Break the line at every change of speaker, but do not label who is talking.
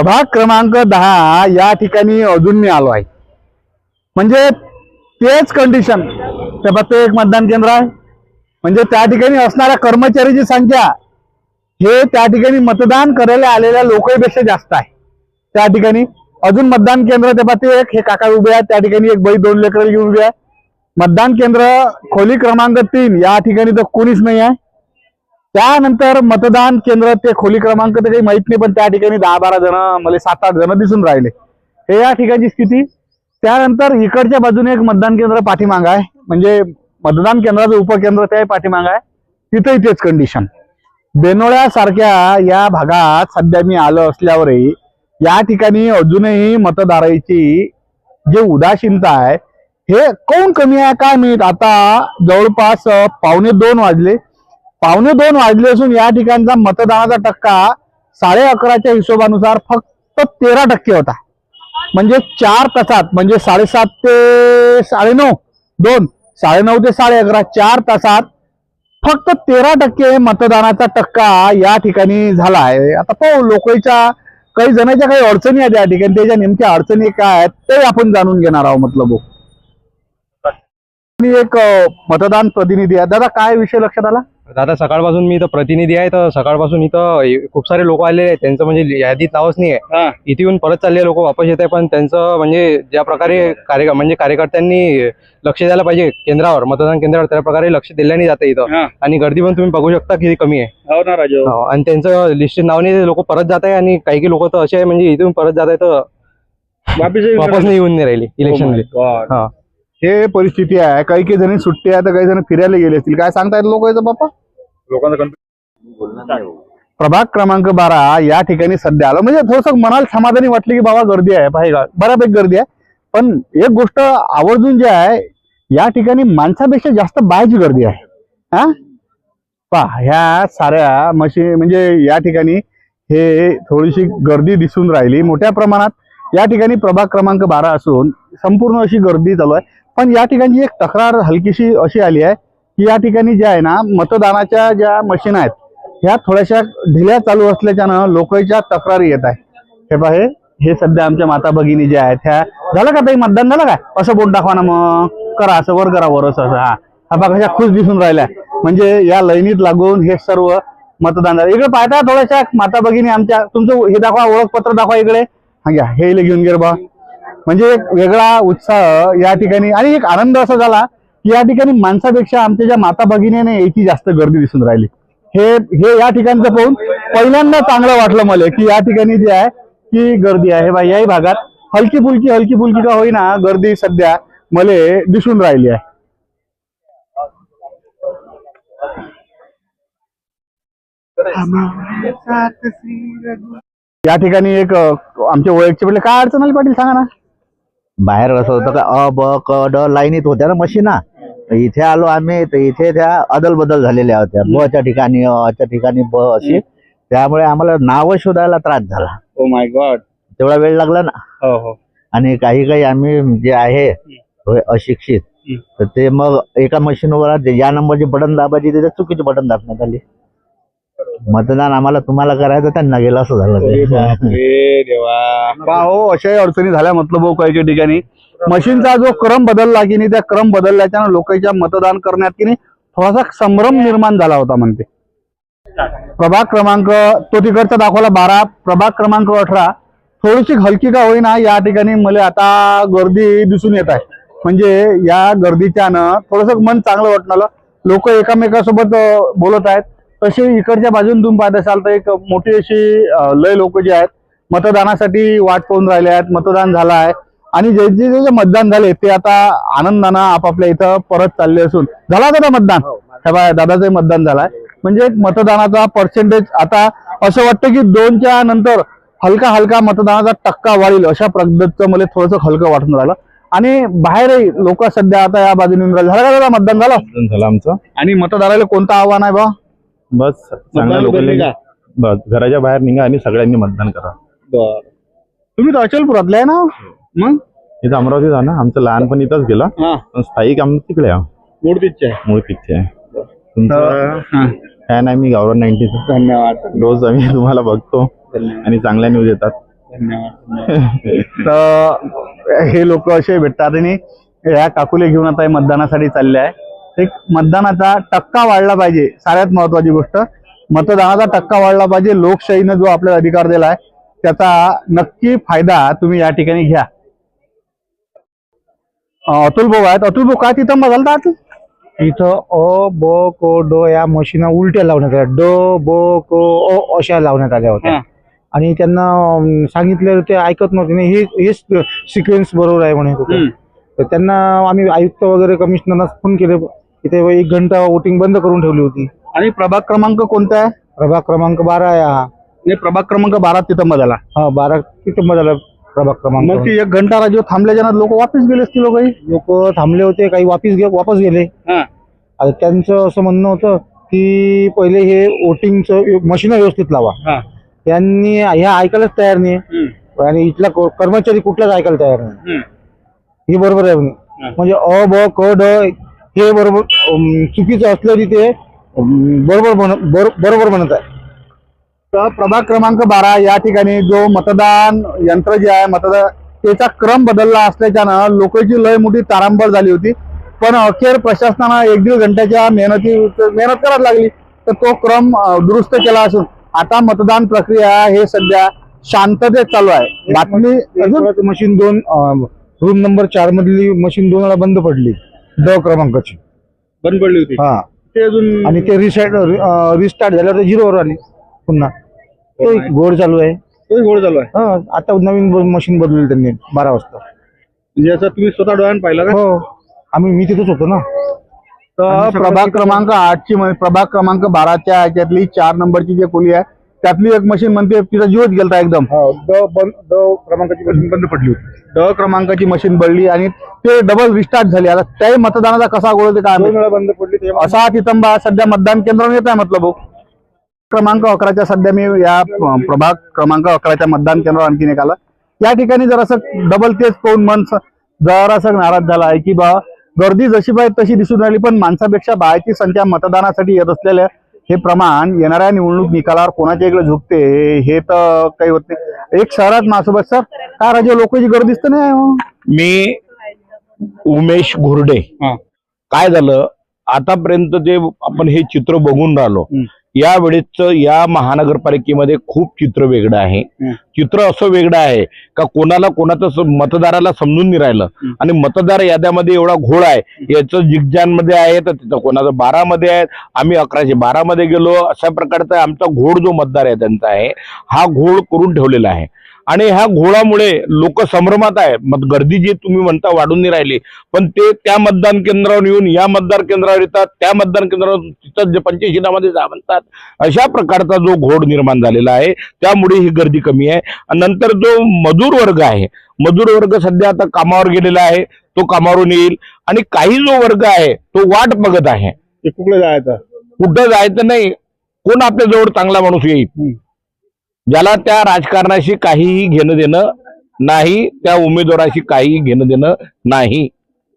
प्रभाग क्रमांक दहा या ठिकाणी अजून मी आलो आहे. म्हणजे तेच कंडिशन ते फक्त एक मतदान केंद्र आहे. म्हणजे त्या ठिकाणी असणाऱ्या कर्मचारीची संख्या हे त्या ठिकाणी मतदान करायला आलेल्या लोकांपेक्षा जास्त आहे. त्या ठिकाणी अजून मतदान केंद्र ते पाहते एक हे काका उभे आहेत. त्या ठिकाणी एक बाई दोन लेकर घेऊन उभी आहे मतदान केंद्र खोली क्रमांक तीन या ठिकाणी तर कोणीच नाही आहे. त्यानंतर मतदान केंद्र ते खोली क्रमांक तर काही माहीत नाही पण त्या ठिकाणी दहा बारा जण मला सात आठ जण दिसून राहिले. हे या ठिकाणची स्थिती. त्यानंतर इकडच्या बाजूने एक मतदान केंद्र पाठीमाग आहे. म्हणजे मतदान केंद्राचं उपकेंद्र ते पाठीमाग आहे. तिथंही तेच कंडिशन बेनोळ्यासारख्या या भागात सध्या मी आलो असल्यावरही या ठिकाणी अजूनही मतदाराची जे उदासीनता आहे हे कोण कमी आहे काय मी आता जवळपास पावणे दोन वाजले. पावणे दोन वाजले असून या ठिकाणचा मतदानाचा टक्का साडे अकराच्या हिशोबानुसार फक्त तेरा टक्के होता. म्हणजे चार तासात म्हणजे साडेसात ते साडेनऊ दोन साडेनऊ ते साडे अकरा चार तासात फक्त तेरा टक्के मतदानाचा टक्का या ठिकाणी झाला आहे आता पाहू लोकांच्या काही जणांच्या काही अडचणी आहेत या ठिकाणी त्याच्या नेमक्या अडचणी काय आहेत ते आपण जाणून घेणार आहोत मतलब. एक मतदान प्रतिनिधी आहे दादा काय विषय लक्षात आला?
दादा सकाळपासून मी इथं प्रतिनिधी आहे तर सकाळपासून इथं खूप सारे लोक आलेले आहेत. त्यांचं म्हणजे यादीत नावच नाही आहे इथे येऊन परत चालले लोक वापस येत आहे पण त्यांचं म्हणजे ज्या प्रकारे कार्य म्हणजे कार्यकर्त्यांनी लक्ष द्यायला पाहिजे केंद्रावर मतदान केंद्रावर त्या प्रकारे लक्ष दिलं नाही जाते इथं. आणि गर्दी पण तुम्ही बघू शकता किती कमी आहे.
हो ना राजू.
हो, आणि त्यांचं लिस्टेड नावाने लोक परत जात आहे आणि काही काही लोक तर असे आहे म्हणजे इथून परत जात आहे तर
वापिस
वापस नाही येऊन नाही राहिली
Oh
इलेक्शन हा.
हे परिस्थिती आहे. काही काही जणी सुट्टी आहे तर काही जण फिरायला गेले असतील. काय सांगतायत लोक याचं बाप्पा
लोकांचा
प्रभाग क्रमांक बारा या ठिकाणी सध्या आलं. म्हणजे थोडस मनाला समाधानी वाटलं की बाबा गर्दी आहे. पाहिजे बऱ्यापैकी गर्दी आहे. पण एक गोष्ट आवर्जून जे आहे या ठिकाणी माणसापेक्षा जास्त बायाची गर्दी आहे. हा? पा ह्या साऱ्या मशी म्हणजे या ठिकाणी हे थोडीशी गर्दी दिसून राहिली. मोठ्या प्रमाणात या ठिकाणी प्रभाग क्रमांक बारा असून संपूर्ण अशी गर्दी चालू आहे. पण या ठिकाणी एक तक्रार हलकीशी अशी आली आहे की या ठिकाणी जे आहे ना मतदानाच्या ज्या मशीन आहेत ह्या थोड्याशा ढिल्या चालू असल्याच्यानं लोकांच्या तक्रारी येत आहे. हे पहा हे सध्या आमच्या माता भगिनी ज्या आहेत ह्या झालं का ताई मतदान झालं काय असं बोट दाखवा ना मग. करा असं वर करा वर असं हा. हा बघा कशा खुश दिसून राहिल्या. म्हणजे या लैनीत लागून हे सर्व मतदान झालं. इकडे पाहता थोड्याशा माता भगिनी आमच्या तुमचं हे दाखवा ओळखपत्र दाखवा इकडे. हा घ्या. हे घेऊन गे बा. म्हणजे एक वेगळा उत्साह या ठिकाणी आणि एक आनंद असा झाला या ठिकाणी माणसापेक्षा आमच्या ज्या माता भगिनीने याची जास्त गर्दी दिसून राहिली. हे हे या ठिकाणचं पाहून पहिल्यांदा चांगलं वाटलं मला की या ठिकाणी जे आहे की गर्दी आहे. बा याही भागात हलकी फुलकी हलकी फुलकी का होईना गर्दी सध्या मला दिसून राहिली आहे. या ठिकाणी एक आमच्या ओळखचे पडले काय अडचण आली पाटील? सांगा ना.
बाहेर असं होतं का अ ब क ड लाईनीत होत्या ना मशीना? इथे आलो आम्ही तर इथे त्या अदल बदल झालेल्या होत्या. ब च्या ठिकाणी अ च्या ठिकाणी ब अशी. त्यामुळे आम्हाला नावं शोधायला त्रास झाला.
ओ माय गॉड
तेवढा वेळ लागला ना.
हो हो.
आणि काही काही आम्ही जे आहे अशिक्षित तर ते मग एका मशीनवर या नंबरची बटन दाबायची त्याच्यात चुकीची बटन दाबण्यात आली. मतदान आम्हाला तुम्हाला करायचं त्यांना गेलं असं झालं
अरे
ते.
बापरे देवा.
पहा हो अशाही अडचणी झाल्या मतलब हो काही काही ठिकाणी? मशीनचा जो क्रम बदलला की नाही त्या क्रम बदलल्याच्यानं लोकांच्या मतदान करण्यात की नाही थोडासा संभ्रम निर्माण झाला होता म्हणते. प्रभाग क्रमांक तो तिकडचा दाखवला बारा प्रभाग क्रमांक अठरा. थोडीशी हलकी का होईना या ठिकाणी मला आता गर्दी दिसून येत आहे. म्हणजे या गर्दीच्यानं थोडस मन चांगलं वाटणार. लोक एकामेकासोबत अं, बोलत आहेत. तसे इकडच्या बाजून तुम्ही पाहत असाल तर एक मोठी अशी लय लोक जे आहेत मतदानासाठी वाट पाहून राहिले आहेत मतदान झालं आहे. आणि जे जे जे मतदान झाले ते आता आनंदानं आपापल्या इथं परत चालले असून. झाला का मतदान? हे दादाचं मतदान झालाय म्हणजे एक मतदानाचा पर्सेंटेज आता असं वाटतं की दोनच्या नंतर हलका हलका मतदानाचा टक्का वाढेल अशा पद्धतीचं मला थोडंसं हलकं वाटून राहिलं. आणि बाहेरही लोक सध्या आता या बाजूने येऊन राहिले. झालं का दादा मतदान झालं?
झालं आमचं.
आणि मतदाराला कोणतं आव्हान आहे बा?
बस चांगल्या लोकांनी? बस घराच्या बाहेर निघा आणि सगळ्यांनी मतदान करा.
बर.
तुम्ही तर अचलपुरातले आहे ना? मग?
इथं अमरावतीत आहे ना? आमचं लहानपण इथंच गेलं.
हा.
पण स्थायिक आम्ही तिकडे आहे.
मूर्तीचे आहे.
मूळ तिथे आहे. तुमचं?
हा.
फॅन आहे मी गावरान नाईन्टीचा
धन्यवाद.
रोज आम्ही तुम्हाला बघतो आणि चांगल्या न्यूज येतात.
तर हे लोक असे भेटतात आणि ह्या काकुले घेऊन आता हे मतदानासाठी चालले आहे. एक मतदानाचा टक्का वाढला पाहिजे सगळ्यात महत्वाची गोष्ट. मतदानाचा टक्का वाढला पाहिजे लोकशाहीनं जो आपल्याला अधिकार दिला आहे त्याचा नक्की फायदा तुम्ही या ठिकाणी घ्या. अतुल भाऊ आहेत. अतुल भाऊ काय तिथं बदलता अतुल
इथं अ ब क ड या मशीना उलट्या लावण्यात आल्या. ड ब क अ अशा लावण्यात आल्या होत्या. आणि त्यांना अं, सांगितलं ते ऐकत नव्हते. आणि हे हेच सिक्वेन्स बरोबर आहे म्हणत होते
हम्म.
तर त्यांना आम्ही आयुक्त वगैरे कमिशनरला फोन केले. तिथे एक घंटा वोटिंग बंद करून ठेवली होती.
आणि प्रभाग क्रमांक कोणता आहे?
प्रभाग क्रमांक बारा आहे हा.
नाही, प्रभाग क्रमांक बारा तिथं बदला
हा बारा तिथं बदला प्रभाग
मग
क्रमांक
ती एक घंटा राजू थांबल्याच्या लोक वापस गेले असतील लोक
लोक थांबले होते काही वापिस गे वापस गेले. आता त्यांचं असं म्हणणं होतं की पहिले हे वोटिंगचं मशीन व्यवस्थित लावा. त्यांनी ह्या ऐकायलाच तयार नाही. आणि इथला कर्मचारी कुठलाच ऐकायला तयार नाही. हे बरोबर आहे म्हणे. म्हणजे अ ब क ड हे बरोबर चुकीचं असलं तिथे अं, बरोबर म्हण- बरोबर म्हणत आहे.
तर प्रभाग क्रमांक बारा या ठिकाणी जो मतदान यंत्र जे आहे मतदान त्याचा क्रम बदलला असल्याच्यानं लोकांची लय मोठी तारांबळ झाली होती. पण अखेर प्रशासनानं एक दीड घंट्याच्या मेहनती मेहनत करायला लागली. तर तो क्रम दुरुस्त केला असून आता मतदान प्रक्रिया हे सध्या शांततेत चालू आहे. बातमी
मशीन दोन रूम नंबर चार मधली मशीन दोन वेळा बंद पडली. ड क्रमांकाची.
बंद पडली होती.
हा.
ते अजून
आणि ते रिसेट रिस्टार्ट झाल्यावर ते झिरोवर आली पुन्हा. तो एक घोड चालू आहे.
तोही घोळ चालू आहे.
हा आता नवीन मशीन बदलली त्यांनी बारा वाजता.
म्हणजे असं तुम्ही स्वतः डोळ्यानं पाहिलं का?
हो. आम्ही मी तिथेच होतो ना.
तर प्रभाग क्रमांक आठची म्हण- प्रभाग क्रमांक बाराच्या ह्याच्यातली चार नंबरची जी खोली आहे त्यातली एक मशीन म्हणते तिचा जीवच गेलता एकदम.
ड बंद ड क्रमांकाची मशीन बंद पडली होती.
ड क्रमांकाची मशीन बळली आणि ते डबल रिस्टार्ट झाली. आता त्याही मतदानाचा कसा गोळ होते काय
दोन
माहीत.
वेळा बंद पडली
असा तिथंबा सध्या मतदान केंद्रावर येत आहे म्हटलं भाऊ. क्रमांक अकराच्या सध्या मी या प्रभाग क्रमांक अकराच्या मतदान केंद्रावर आणखी एक आला. या ठिकाणी जरासं डबल तेच पाहून मन स- जरासं नाराज झाला आहे की बा गर्दी जशी पाहिजे तशी दिसून राहिली पण माणसापेक्षा बायाची संख्या मतदानासाठी येत असलेल्या हे प्रमाण येणाऱ्या निवडणूक निकालावर कोणाच्या इकडे झुकते हे तर काही होत नाही. एक शहरात माझ्यासोबत सर काय राजे लोकांची गर्दीच तर नाही हो.
मी उमेश घुर्डे. काय झालं? आतापर्यंत जे आपण हे चित्र बघून राहिलो या वेळेच या महानगरपालिकेमध्ये खूप चित्र वेगळं आहे. चित्र असं वेगळं आहे का कोणाला कोणाचं मतदाराला समजून नाही राहिलं. आणि मतदार याद्यामध्ये एवढा घोळ आहे. याचं जिगजानमध्ये आहे तर तिथं कोणाचं बारामध्ये आहे. आम्ही अकराशे बारामध्ये गेलो. अशा प्रकारचा आमचा घोळ जो मतदार आहे त्यांचा आहे हा घोळ करून ठेवलेला आहे. आणि ह्या घोळामुळे लोक संभ्रमात आहे. मत गर्दी जी तुम्ही म्हणता वाढून नाही राहिली. पण ते त्या मतदान केंद्रावर येऊन या मतदार केंद्रावर येतात. त्या मतदान केंद्रावर तिथं जे पंचशिलामध्ये जा म्हणतात. अशा प्रकारचा जो घोड निर्माण झालेला आहे त्यामुळे ही गर्दी कमी आहे. आणि नंतर जो मजूर वर्ग आहे मजूर वर्ग सध्या आता कामावर गेलेला आहे. तो कामावरून येईल. आणि काही जो वर्ग आहे तो वाट बघत आहे.
ते कुठे जायचं?
कुठं जायचं नाही. कोण आपल्या जवळ चांगला माणूस येईल? ज्याला त्या राजकारणाशी काहीही घेणं देणं नाही त्या उमेदवाराशी काहीही घेणं देणं नाही.